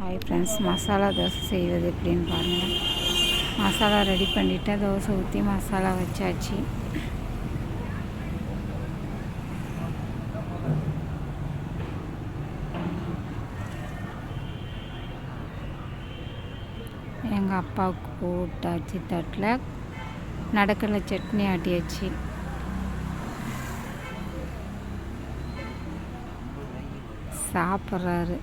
Hi friends masala dosa செய்வது எப்படின்னு பாருங்கள் மசாலா ரெடி பண்ணிவிட்டு தோசை ஊற்றி மசாலா வச்சாச்சு. எங்கள் அப்பாவுக்கு போட்டாச்சு தட்டில். நடக்கலை சட்னி ஆட்டியாச்சு. சாப்பிட்றாரு.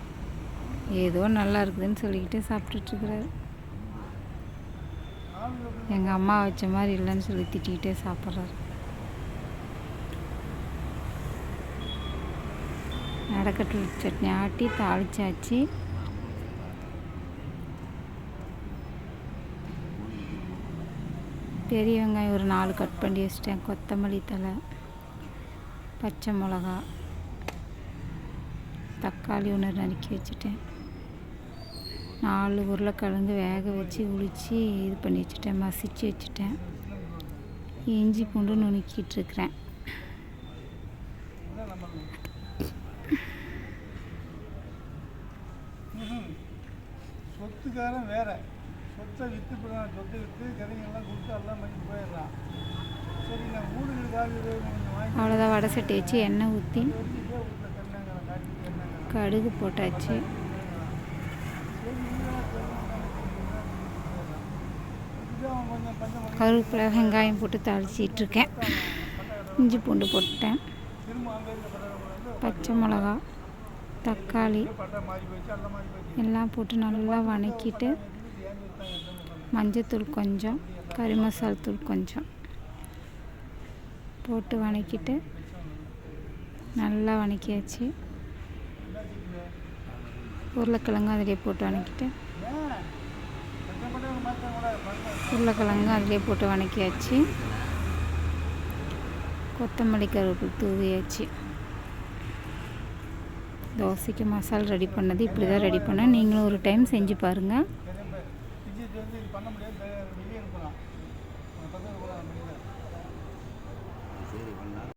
ஏதோ நல்லா இருக்குதுன்னு சொல்லிக்கிட்டு சாப்பிட்டுட்ருக்குறாரு. எங்கள் அம்மா வச்ச மாதிரி இல்லைன்னு சொல்லி திட்டிக்கிட்டே சாப்பிட்றாரு. நடக்கட்டு சட்னி ஆட்டி தாளிச்சாச்சு. பெரிய வெங்காயம் ஒரு நாலு கட் பண்ணி வச்சிட்டேன். கொத்தமல்லி தலை பச்சை மிளகா தக்காளி ஒன்று நறுக்கி வச்சுட்டேன். நாலு உருளைக்கிழங்கு வேக வச்சு உளிச்சு இது பண்ணி வச்சுட்டேன். மசிச்சு வச்சுட்டேன். இஞ்சி பூண்டு நுணுக்கிட்டுருக்குறேன் சொத்துக்காரன் வேற. சொத்தை விற்று போடுறான் சொத்தை விற்று கதைங்கெல்லாம் கொடுத்து எல்லாம் பண்ணி போயிடுறான். சரி நான் வீடுகளுக்காக அவ்வளோதான் வடை சட்டி வச்சு எண்ணெய் ஊற்றி கடுகு போட்டாச்சு சரி இதெல்லாம் இது அவன் கொஞ்சம் பஞ்சம் பண்ணி கருவேப்பிலை வெங்காயம் போட்டு தாளிச்சிட்ருக்கேன். இஞ்சி பூண்டு போட்டேன். பச்சை மிளகா தக்காளி எல்லாம் போட்டு நல்லா வணக்கிட்டு மஞ்சத்தூள் கொஞ்சம் கறி மசால் தூள் கொஞ்சம் போட்டு வணக்கிட்டு நல்லா வணக்கியாச்சு. உருளைக்கிழங்கு அதிலே போட்டு வணக்கிட்டு ஏன் பச்சை பட்டை மாற்ற கூட உருளைக்கிழங்கு அதிலே போட்டு வணக்கியாச்சு. கொத்தமல்லி கருவேப்பில் தூவியாச்சு. தோசைக்கு மசால் ரெடி பண்ணது இப்படி தான் ரெடி பண்ணேன் நீங்களும் ஒரு டைம் செஞ்சு பாருங்கள்